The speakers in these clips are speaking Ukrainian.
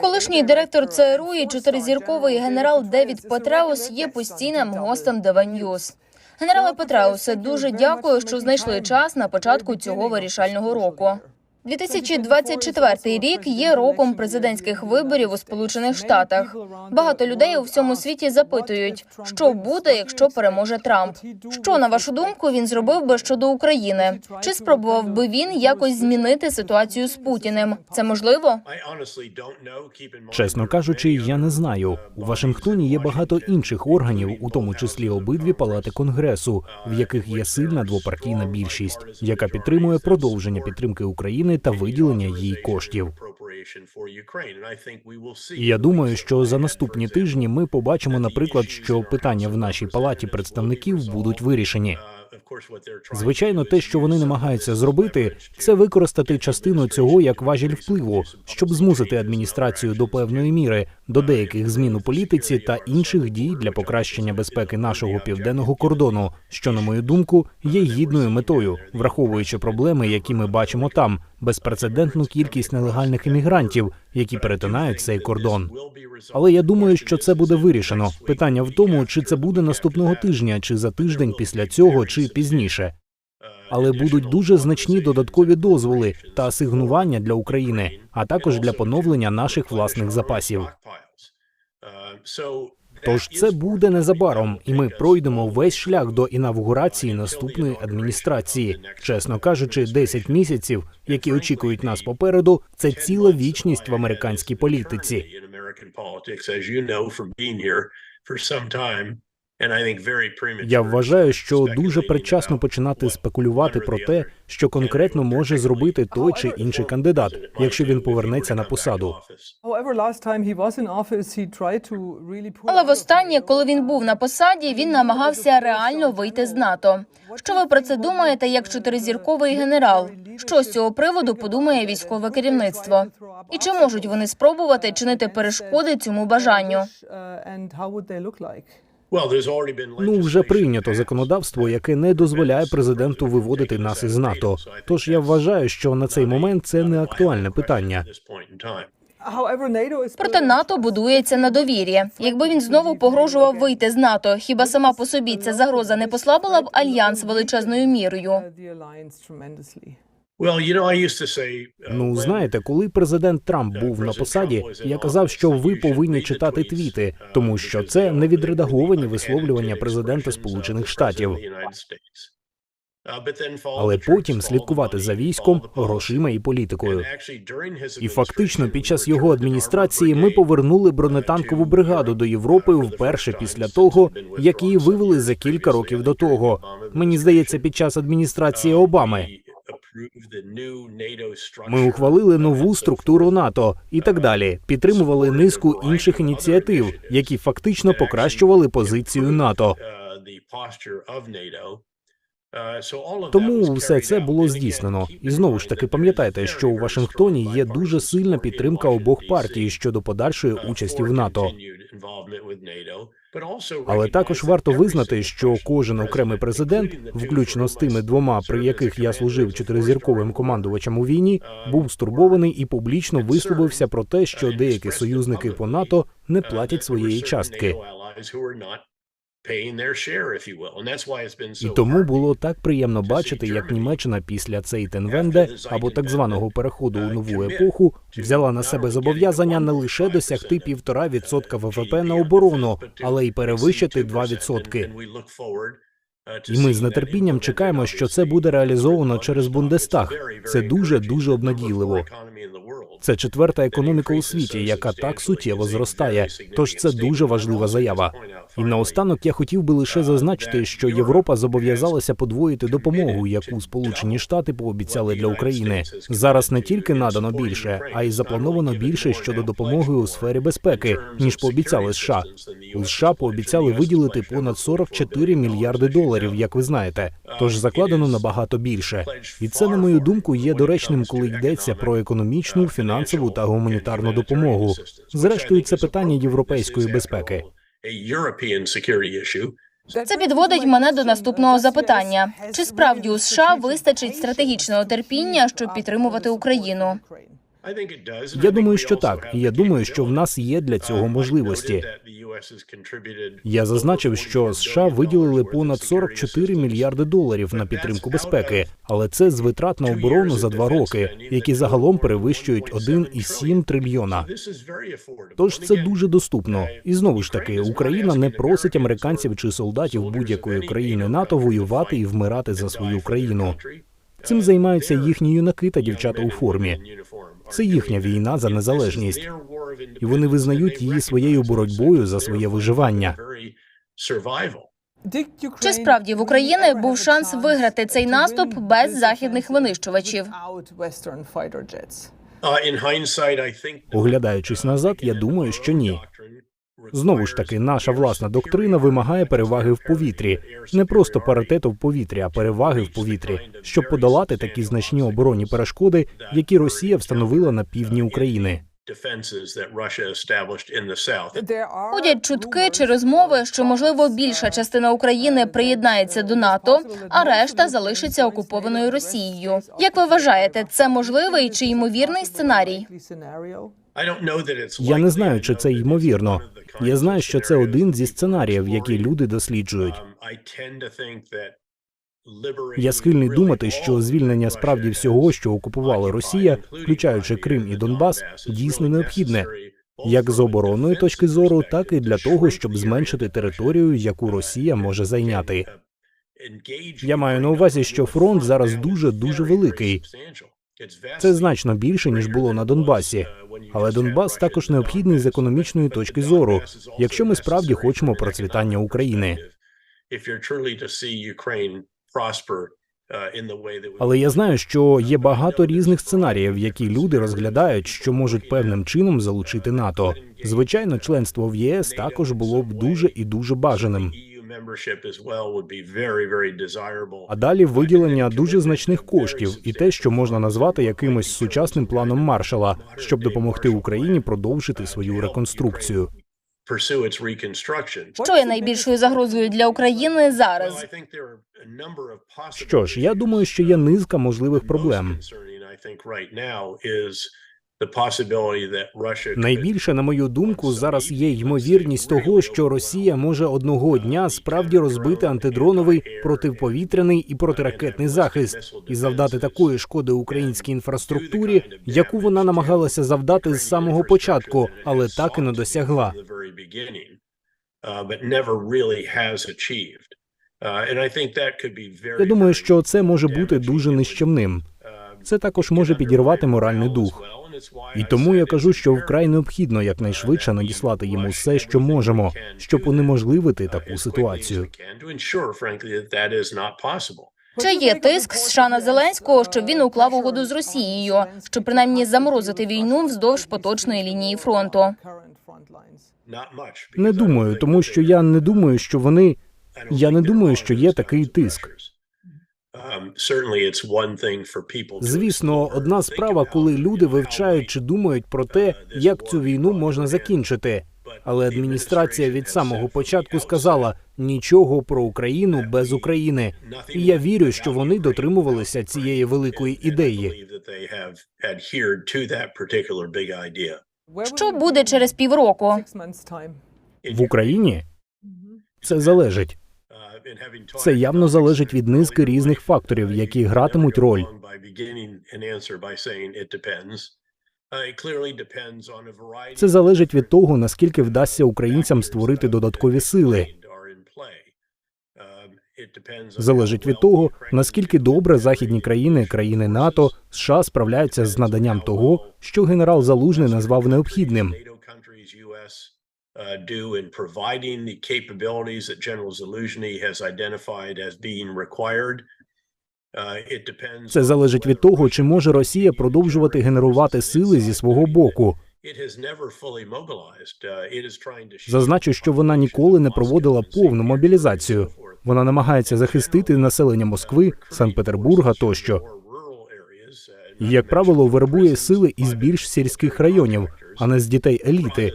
Колишній директор ЦРУ і чотиризірковий генерал Девід Петреус є постійним гостем ДВ Ньюз. Генерале Петреусе, дуже дякую, що знайшли час на початку цього вирішального року. 2024 рік є роком президентських виборів у Сполучених Штатах. Багато людей у всьому світі запитують, що буде, якщо переможе Трамп. Що на вашу думку він зробив би щодо України? Чи спробував би він якось змінити ситуацію з Путіним? Це можливо? Чесно кажучи, я не знаю. У Вашингтоні є багато інших органів, у тому числі обидві палати конгресу, в яких є сильна двопартійна більшість, яка підтримує продовження підтримки України та виділення їй коштів. І я думаю, що за наступні тижні ми побачимо, наприклад, що питання в нашій палаті представників будуть вирішені. Звичайно, те, що вони намагаються зробити, це використати частину цього як важіль впливу, щоб змусити адміністрацію до певної міри до деяких змін у політиці та інших дій для покращення безпеки нашого південного кордону, що, на мою думку, є гідною метою, враховуючи проблеми, які ми бачимо там, безпрецедентну кількість нелегальних іммігрантів, які перетинають цей кордон. Але я думаю, що це буде вирішено. Питання в тому, чи це буде наступного тижня, чи за тиждень після цього, чи пізніше. Але будуть дуже значні додаткові дозволи та асигнування для України, а також для поновлення наших власних запасів. Тож це буде незабаром, і ми пройдемо весь шлях до інавгурації наступної адміністрації. Чесно кажучи, 10 місяців, які очікують нас попереду, це ціла вічність в американській політиці. Я вважаю, що дуже предчасно починати спекулювати про те, що конкретно може зробити той чи інший кандидат, якщо він повернеться на посаду. Але востаннє, коли він був на посаді, він намагався реально вийти з НАТО. Що ви про це думаєте, як чотиризірковий генерал? Що з цього приводу подумає військове керівництво? І чи можуть вони спробувати чинити перешкоди цьому бажанню? Ну вже прийнято законодавство, яке не дозволяє президенту виводити нас із НАТО. Тож я вважаю, що на цей момент це не актуальне питання. Проте НАТО будується на довір'ї. Якби він знову погрожував вийти з НАТО, хіба сама по собі ця загроза не послабила б альянс величезною мірою? Ну знаєте, коли президент Трамп був на посаді, я казав, що ви повинні читати твіти, тому що це невідредаговані висловлювання президента Сполучених Штатів. Але потім слідкувати за військом, грошима і політикою. І фактично, під час його адміністрації ми повернули бронетанкову бригаду до Європи вперше після того, як її вивели за кілька років до того. Мені здається, під час адміністрації Обами. Ми ухвалили нову структуру НАТО і так далі. Підтримували низку інших ініціатив, які фактично покращували позицію НАТО. Тому все це було здійснено. І знову ж таки пам'ятайте, що у Вашингтоні є дуже сильна підтримка обох партій щодо подальшої участі в НАТО. Але також варто визнати, що кожен окремий президент, включно з тими двома, при яких я служив чотиризірковим командувачем у війні, був стурбований і публічно висловився про те, що деякі союзники по НАТО не платять своєї частки. І тому було так приємно бачити, як Німеччина після Цейтенвенде або так званого переходу у нову епоху взяла на себе зобов'язання не лише досягти півтора відсотка ВВП на оборону, але й перевищити 2 відсотки. І ми з нетерпінням чекаємо, що це буде реалізовано через Бундестаг. Це дуже дуже обнадійливо. Це четверта економіка у світі, яка так суттєво зростає. Тож це дуже важлива заява. І наостанок я хотів би лише зазначити, що Європа зобов'язалася подвоїти допомогу, яку Сполучені Штати пообіцяли для України. Зараз не тільки надано більше, а й заплановано більше щодо допомоги у сфері безпеки, ніж пообіцяли США. У США пообіцяли виділити понад 44 мільярди доларів, як ви знаєте. Тож закладено набагато більше. І це, на мою думку, є доречним, коли йдеться про економічну, фінансову та гуманітарну допомогу. Зрештою, це питання європейської безпеки. Це підводить мене до наступного запитання: чи справді у США вистачить стратегічного терпіння, щоб підтримувати Україну? Я думаю, що так, і я думаю, що в нас є для цього можливості. Я зазначив, що США виділили понад 44 мільярди доларів на підтримку безпеки, але це з витрат на оборону за два роки, які загалом перевищують 1,7 трильйона. Тож це дуже доступно. І знову ж таки, Україна не просить американців чи солдатів будь-якої країни НАТО воювати і вмирати за свою країну. Цим займаються їхні юнаки та дівчата у формі. Це їхня війна за незалежність, і вони визнають її своєю боротьбою за своє виживання. Чи справді в України був шанс виграти цей наступ без західних винищувачів? Оглядаючись назад, я думаю, що ні. Знову ж таки, наша власна доктрина вимагає переваги в повітрі, не просто паритету в повітрі, а переваги в повітрі, щоб подолати такі значні оборонні перешкоди, які Росія встановила на півдні України. Ходять чутки чи розмови, що можливо більша частина України приєднається до НАТО, а решта залишиться окупованою Росією. Як ви вважаєте, це можливий чи ймовірний сценарій? Я не знаю, чи це ймовірно. Я знаю, що це один зі сценаріїв, які люди досліджують. Я схильний думати, що звільнення справді всього, що окупувала Росія, включаючи Крим і Донбас, дійсно необхідне, як з оборонної точки зору, так і для того, щоб зменшити територію, яку Росія може зайняти. Я маю на увазі, що фронт зараз дуже дуже великий. Це значно більше ніж було на Донбасі. Але Донбас також необхідний з економічної точки зору, якщо ми справді хочемо процвітання України. Але я знаю, що є багато різних сценаріїв, які люди розглядають, що можуть певним чином залучити НАТО. Звичайно, членство в ЄС також було б дуже і дуже бажаним. А далі виділення дуже значних коштів і те, що можна назвати якимось сучасним планом Маршала, щоб допомогти Україні продовжити свою реконструкцію. Що є найбільшою загрозою для України зараз? Що ж, я думаю, що є низка можливих проблем. Найбільше, на мою думку, зараз є ймовірність того, що Росія може одного дня справді розбити антидроновий протиповітряний і протиракетний захист і завдати такої шкоди українській інфраструктурі, яку вона намагалася завдати з самого початку, але так і не досягла. Я думаю, що це може бути дуже нищівним. Це також може підірвати моральний дух. І тому я кажу, що вкрай необхідно якнайшвидше надіслати їм усе, що можемо, щоб унеможливити таку ситуацію. Чи є тиск США на Зеленського, щоб він уклав угоду з Росією, щоб принаймні заморозити війну вздовж поточної лінії фронту? Не думаю, тому що я не думаю, що вони. Я не думаю, що є такий тиск. Звісно, одна справа, коли люди вивчають чи думають про те, як цю війну можна закінчити. Але адміністрація від самого початку сказала нічого про Україну без України. І я вірю, що вони дотримувалися цієї великої ідеї. Що буде через півроку? В Україні це залежить. Це явно залежить від низки різних факторів, які гратимуть роль. Це залежить від того, наскільки вдасться українцям створити додаткові сили. Залежить від того, наскільки добре західні країни, країни НАТО, США справляються з наданням того, що генерал Залужний назвав необхідним. Uh, do in providing the capabilities that General Zaluzhny has identified as being required. Uh, Це залежить від того, чи може Росія продовжувати генерувати сили зі свого боку. Uh, Зазначу, що вона ніколи не проводила повну мобілізацію. Вона намагається захистити населення Москви, Санкт-Петербурга тощо. uh, І, як правило, вербує сили із більш сільських районів, а не з дітей еліти,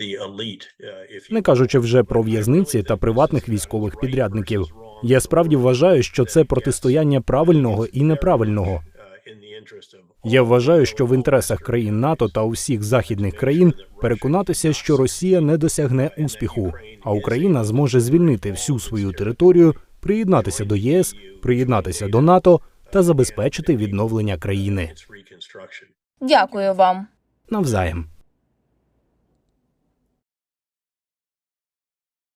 uh, не кажучи вже про в'язниці та приватних військових підрядників. Я справді вважаю, що це протистояння правильного і неправильного. uh, Я вважаю, що в інтересах країн НАТО та усіх західних країн переконатися, що Росія не досягне успіху, а Україна зможе звільнити всю свою територію, приєднатися до ЄС, приєднатися до НАТО та забезпечити відновлення країни. Дякую вам. Навзаєм.